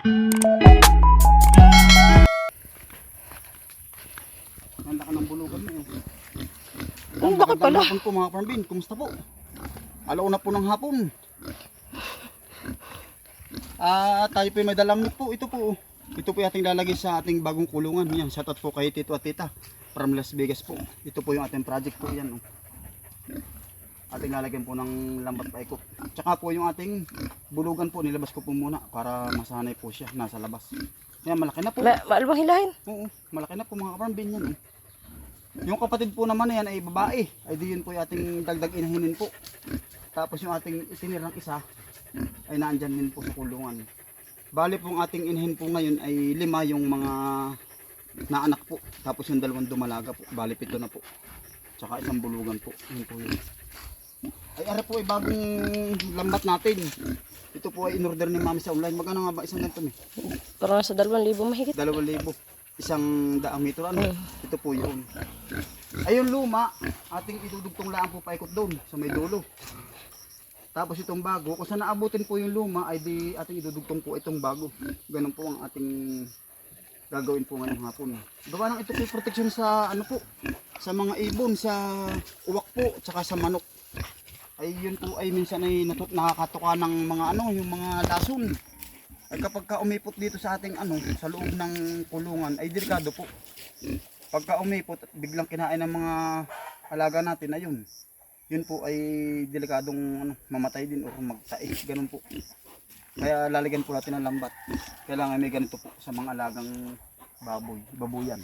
Ang laki ng bulugan mo. Oh, bakit pala? Hapon po mga parmbin. Kumusta po? Alauna po ng hapon. Ah, tayo po may dalang po. Ito po. Ito po yung ating lalagay sa ating bagong kulungan. Yan, shoutout po kay Tito at Tita from Las Vegas po. Ito po yung ating project po yan. Oh. Ating lalagyan po ng lambat paikot. Tsaka po yung ating bulugan po, nilabas ko po muna para masanay po siya nasa labas. Yan, malaki na po. Ma maalbang hilahin. Oo, malaki na po mga kaparambin yan. eh. Yung kapatid po naman na yan ay babae. Ay di yun po yung ating dagdag inahinin po. Tapos yung ating itinirang isa ay naandyan din po sa kulungan. Bali po ang ating inahin po ngayon ay lima yung mga naanak po. Tapos yung dalawang dumalaga po. Bali pito na po. Tsaka isang bulugan po. Yun po yun. Ay ara po ay bagong lambat natin. Ito po ay in-order ni mami sa online. Magkano nga ba isang ganito eh? Parang dalawang libo mahigit. dalawang libo isang daang metro ano Mm. ito po yun ayun luma ating idudugtong laan po paikot doon sa may dulo tapos itong bago kung saan naabutin po yung luma ay di ating idudugtong po itong bago ganun po ang ating gagawin po ngayong hapon gawa ng ito po protection sa ano po sa mga ibon sa uwak po tsaka sa manok ay yun po ay minsan ay natut nakakatuka ng mga ano yung mga lason ay kapag ka umipot dito sa ating ano, sa loob ng kulungan, ay delikado po. Pagka umipot biglang kinain ng mga alaga natin, ayun. Yun po ay delikadong ano, mamatay din o magtae. Ganun po. Kaya lalagyan po natin ng lambat. Kailangan may ganito po sa mga alagang baboy, babuyan.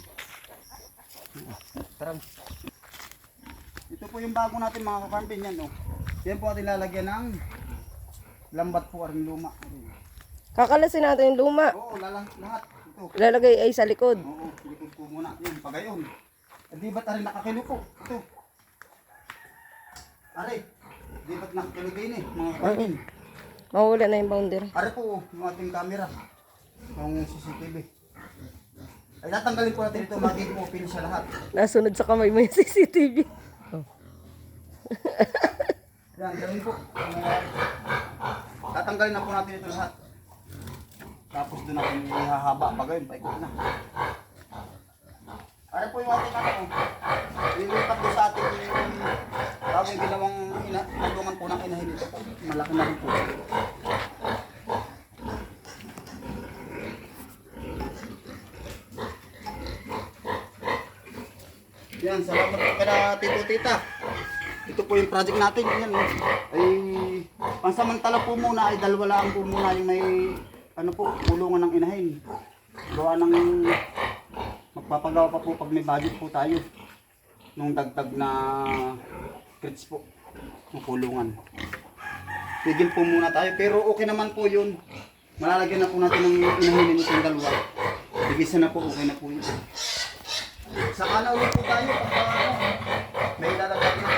Tara. Ito po yung bago natin mga kaparmbin yan. Oh. Yan po ating lalagyan ng lambat po aring luma. Kakalasin natin yung luma. Oo, lalang lahat. Ito. Ilalagay ay sa likod. Oo, likod ko muna. Yun, pagayon. Eh, di ba't ari nakakilo po? Ito. Ari, di ba't nakakilo din eh, mga kapatid. Mawala na yung boundary. Ari po, yung ating camera. Yung CCTV. Ay, tatanggalin po natin ito, magiging open siya lahat. Nasunod sa kamay mo yung CCTV. Oh. Yan, gawin po. Tatanggalin na po natin ito lahat. Tapos doon natin ihahaba. Pagayon, paikot na. Ano po yung ating ano? Lilipat doon sa ating yung ginawang ina, po ng inahin ito. Malaki na rin po. Yan, salamat po kaya Tito Tita. Po yung project natin. Yan, ay pansamantala po muna ay dalawa lang po muna yung may ano po, kulungan ng inahin. Gawa ng magpapagawa pa po pag may budget po tayo nung dagdag na crits po ng kulungan. Tigil po muna tayo pero okay naman po yun. Malalagyan na po natin ng inahin itong dalawa. Bigisan na po, okay na po yun. Saka na ulit po tayo pag ano, may lalagay na.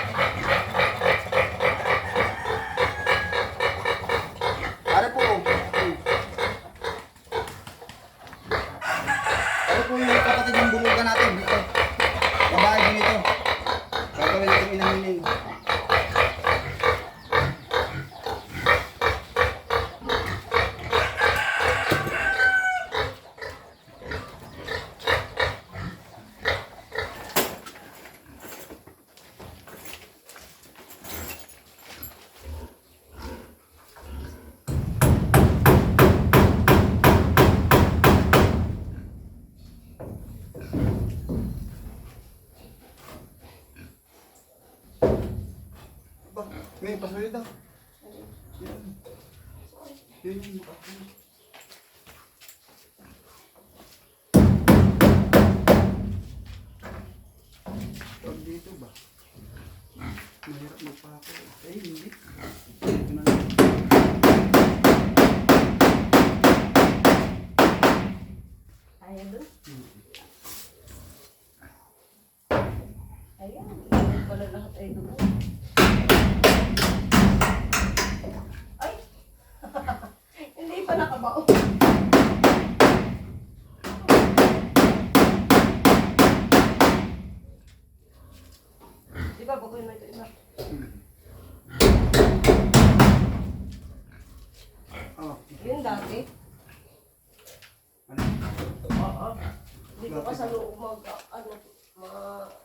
Ano po? Hmm. Ano po yung kapatid ng bulugan natin dito? Babae din ito. Gagawin natin inaminin. Ba, may pasunod daw. Yan. Yun yung mukha ko. Pag dito ba? Mahirap magpako. Eh, hindi. Ito na lang. Ayan doon. Ayan. Ayan pala lahat ay doon. Ay! Hindi pa nakabao. Di ba, bagoy mo ito iba? Oh, Yun dati. Hindi ko pa sa loob mag, ano, ma,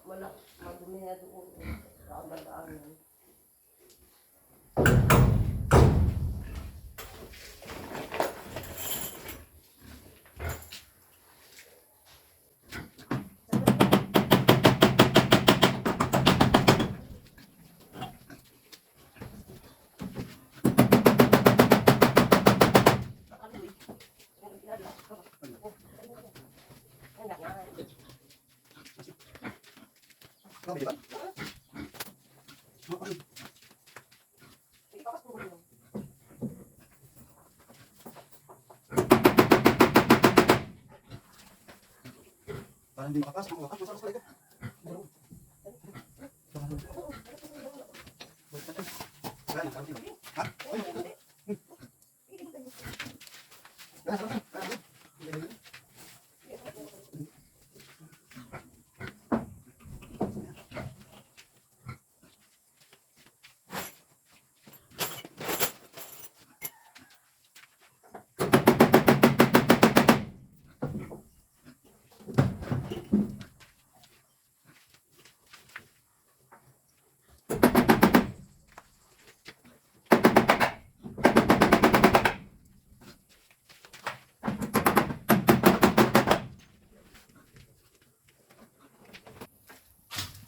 malak, madumi na doon. Kakabandaanan. Grabe, di ba? Parang hindi makapasok. Makapasok sa sarap ito. Wala na, parang hindi. Ha?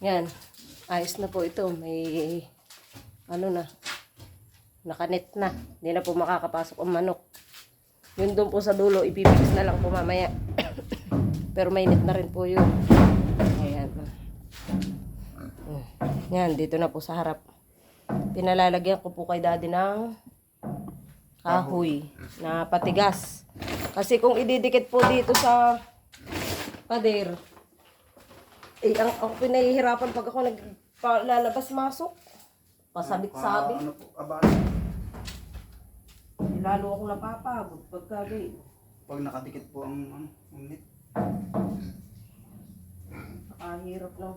Yan. Ayos na po ito. May ano na. Nakanet na. Hindi na po makakapasok ang manok. Yun doon po sa dulo, ipipix na lang po mamaya. Pero may net na rin po yun. Ayan. Yan, dito na po sa harap. Pinalalagyan ko po kay daddy ng kahoy na patigas. Kasi kung ididikit po dito sa pader, eh, ang, ako pinahihirapan pag ako naglalabas-masok. Pasabit-sabit. Ano po, aba, Eh, Lalo ako napapagod pagka gayon. pag nakadikit po ang, ano, ang net. Nakahirap ng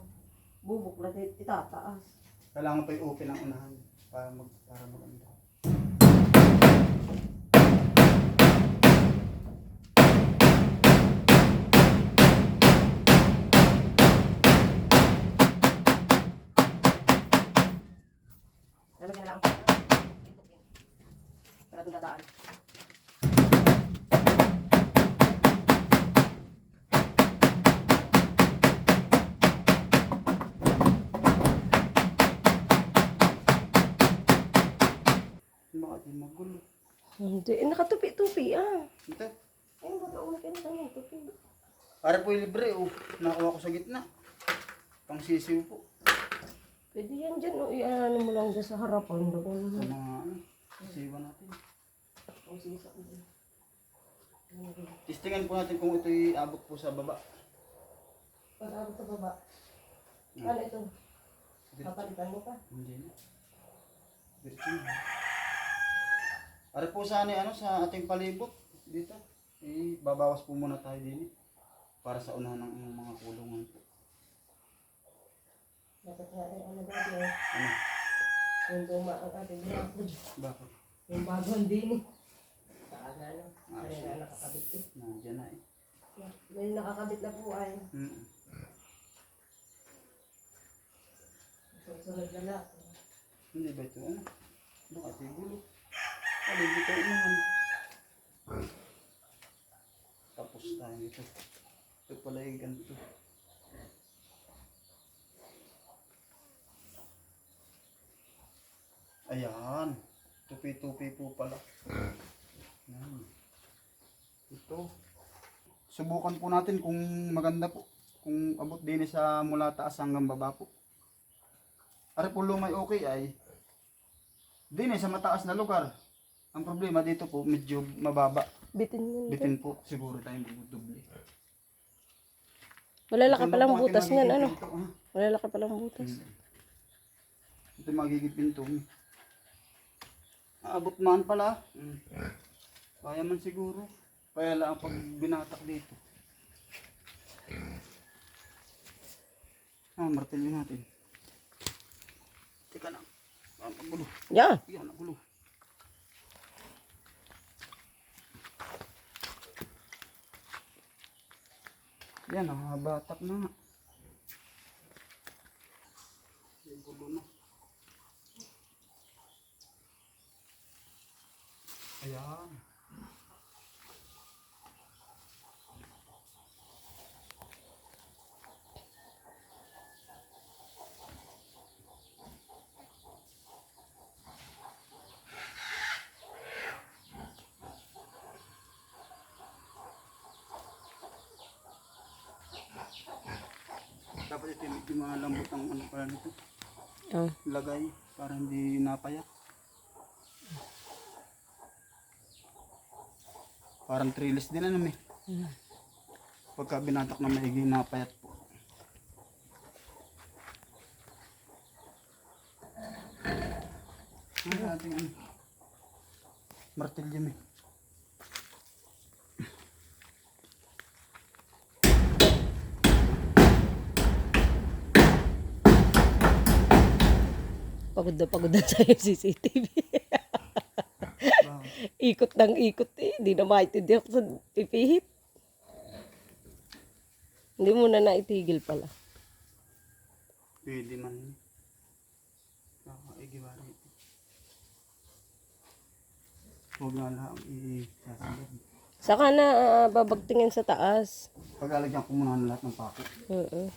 bubok na itataas. Kailangan pa i-open ang unahan para mag para maganda. Ito. Ayun ba ito? Ulit ka na ng tupi. Para po libre, oh. Nakuha ko sa gitna. Pang sisiw po. Pwede yan dyan. O, i-ano mo lang dyan sa harapan. Doon. Sa mga, ano, sisiwan natin. Ang sisa ko dyan. Testingan po natin kung ito'y abot po sa baba. Pag abot sa baba. Ano ito? Kapalitan mo pa. Hindi na. Na. Para po sana ano sa ating palibot dito. Eh, babawas po muna tayo din eh. Para sa unahan ng mga kulungan po. Dapat nga rin ano dati eh. Ano? Yung duma ang ating ginapod. Bakit? Yung bagong din eh. Saan na no? Ano na nakakabit eh. Nandiyan na eh. May nakakabit na po ay. Mm. Susunod na lang. Hindi ba ito ano? Ito gulo? Ano dito unahan? Tapos tayo ito. Ito pala yung ganito. Ayan. Tupi-tupi po pala. Yan. Ito. Subukan po natin kung maganda po. Kung abot din sa mula taas hanggang baba po. Ari po lumay okay ay din sa mataas na lugar. Ang problema dito po medyo mababa. Bitin mo. Bitin po siguro tayong duble. Malalaki palang lang butas niyan ano. pinto, ha? Malalaki palang butas. Hmm. Ito magiging pinto. Aabot man pala. Hmm. Kaya man siguro. Kaya lang pag binatak dito. Ah, martilyo natin. Teka lang. Ah, magulo. Yan. Yan, nagulo. Yan, ah, batak na nga. Ayan. Dapat ito yung medyo malambot ang ano pala nito. Oh. Lagay para hindi napayat. Parang trellis din ano may. Mm. Pagka binatak na maigi napayat po. Ano ating ano? Martilyo may. Pagod na pagod na sa'yo CCTV. Ikot ng ikot eh. Hindi na maintindihan ko sa pipihit. Hindi mo na naitigil pala. Pwede man. Kakaigi ba rin. Huwag na lang i-sasabi. Saka na ah, babagtingin sa taas. Paglalagyan ko muna ng lahat ng pako. Oo.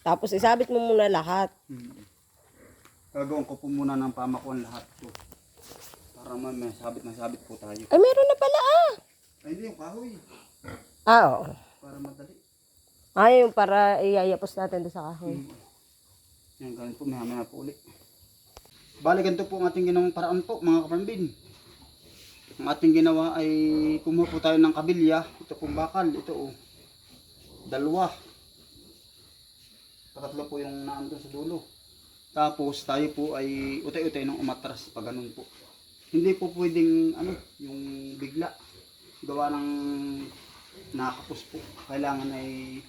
Tapos isabit mo muna lahat. Hmm. Gagawin ko po muna ng pamakuan lahat po. Para man may sabit na sabit po tayo. Ay, meron na pala ah. Ay hindi yung kahoy. Ah, oo. Para madali. Ah, yung para iyayapos natin doon sa kahoy. Hmm. Yan, ganun po. May hamay na po ulit. Bali, ganito po ang ating ginawang paraan po, mga kapambin. Ang ating ginawa ay kumuha po tayo ng kabilya. Ito pong bakal. Ito oh. Dalawa. Tatlo po yung naandun sa dulo. Tapos tayo po ay utay-utay ng umatras pa ganun po. Hindi po pwedeng ano, yung bigla. Gawa ng nakakapos po. Kailangan ay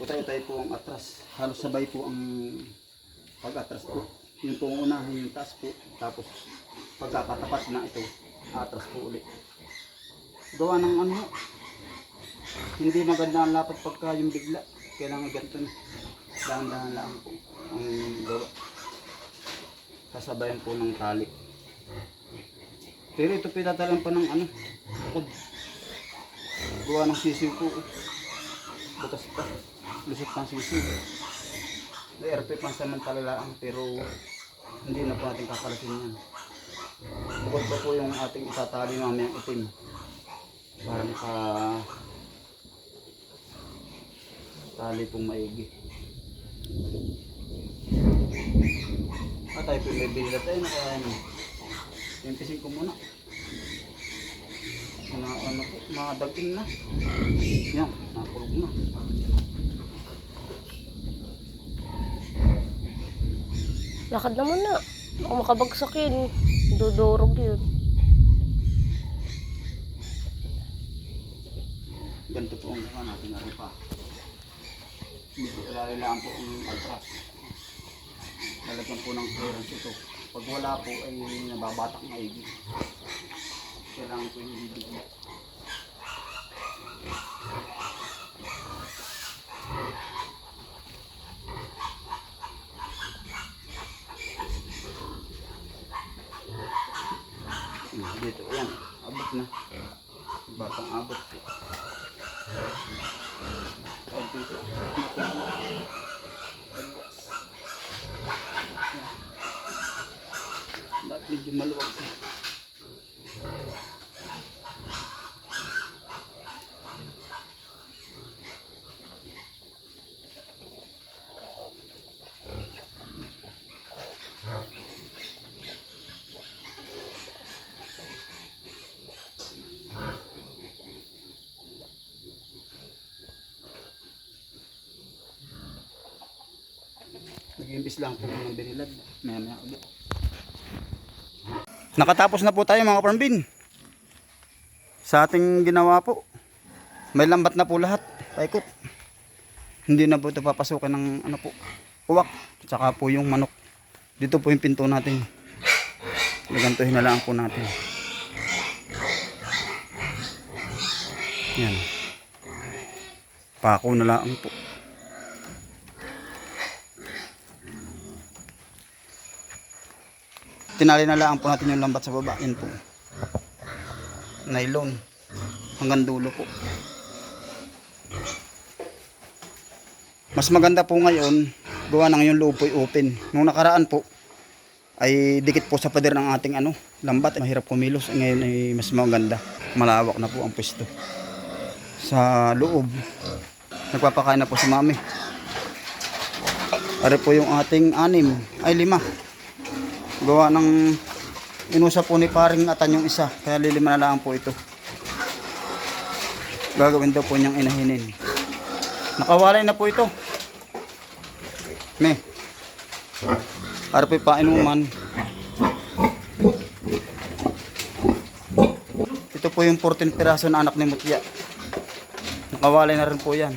utay-utay po ang atras. Halos sabay po ang pag-atras po. Yung po ang unahin yung taas po. Tapos pagkakatapat na ito, atras po ulit. Gawa ng ano, hindi maganda ang lapat pagka yung bigla. Kailangan ganito na. Dahan-dahan lang po ang gawa. Kasabayan po ng tali. Pero ito pinatalan pa ng ano, bukod. Gawa ng sisiw po. Butas pa. Lusot ng sisiw. May RP pang samantala lang pero hindi na po natin kakalasin yan. Bukod pa po yung ating itatali mamayang itim. Para maka tali pong maigi. Ah, tayo po may binila tayo na kaya ano. Impisin ko muna. Mga ano po, mga daging na. Yan, nakulog na. Lakad naman na. Kung makabagsak yun, dudurog yun. Ganito po ang gawa natin na rin lang po ang atras. Lalagyan po ng clearance ito. Pag wala po ay nababatak na igi. Kailangan po yung. Hmm, Dito, yan. Abot na. Batang abot po. Medyo maluwag siya? Nag-imbis lang po ng binilad. Maya maya ulit. Nakatapos na po tayo mga parmbin. Sa ating ginawa po. May lambat na po lahat. Paikot. Hindi na po ito papasukin ng ano po. Uwak. Tsaka po yung manok. Dito po yung pinto natin. Nagantuhin na lang po natin. Yan. Pako na lang po. Tinali na lang po natin yung lambat sa baba. Yan po. Nylon. Hanggang dulo po. Mas maganda po ngayon, gawa na ngayon loob po open. Nung nakaraan po, ay dikit po sa pader ng ating ano, lambat. Mahirap kumilos. Ngayon ay mas maganda. Malawak na po ang pwesto. Sa loob, nagpapakain na po si mami. Pare po yung ating anim, ay lima. Gawa ng inusa po ni paring atan yung isa. Kaya lilima na lang po ito. Gagawin daw po niyang inahinin. Nakawalay na po ito. Me. Para po painuman. Ito po yung 14 piraso na anak ni Mutya. Nakawalay na rin po yan.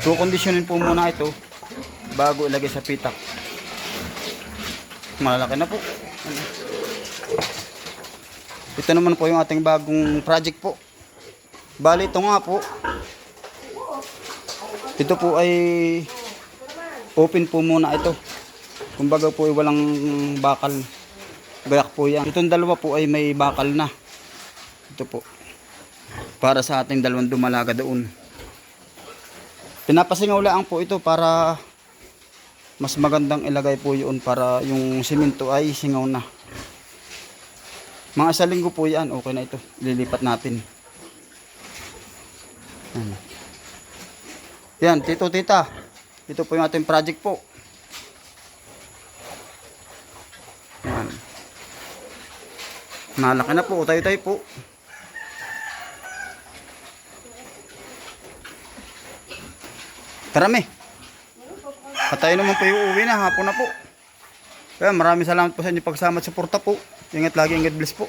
So, kondisyonin po muna ito bago ilagay sa pitak. Malalaki na po. Ito naman po yung ating bagong project po. Bali, ito nga po. Ito po ay open po muna ito. Kumbaga po ay walang bakal. Gayak po yan. Itong dalawa po ay may bakal na. Ito po. Para sa ating dalawang dumalaga doon. Pinapasingaw lang po ito para mas magandang ilagay po yun para yung simento ay singaw na. Mga isa linggo po yan. Okay na ito. Lilipat natin. Yan. Yan, tito, tita. Ito po yung ating project po. Yan. Nalaki na po. Tayo-tayo po. Tara, me. At naman po yung uwi na. Hapon na po. Kaya maraming salamat po sa inyo pagsama at suporta po. Ingat lagi, ingat bless po.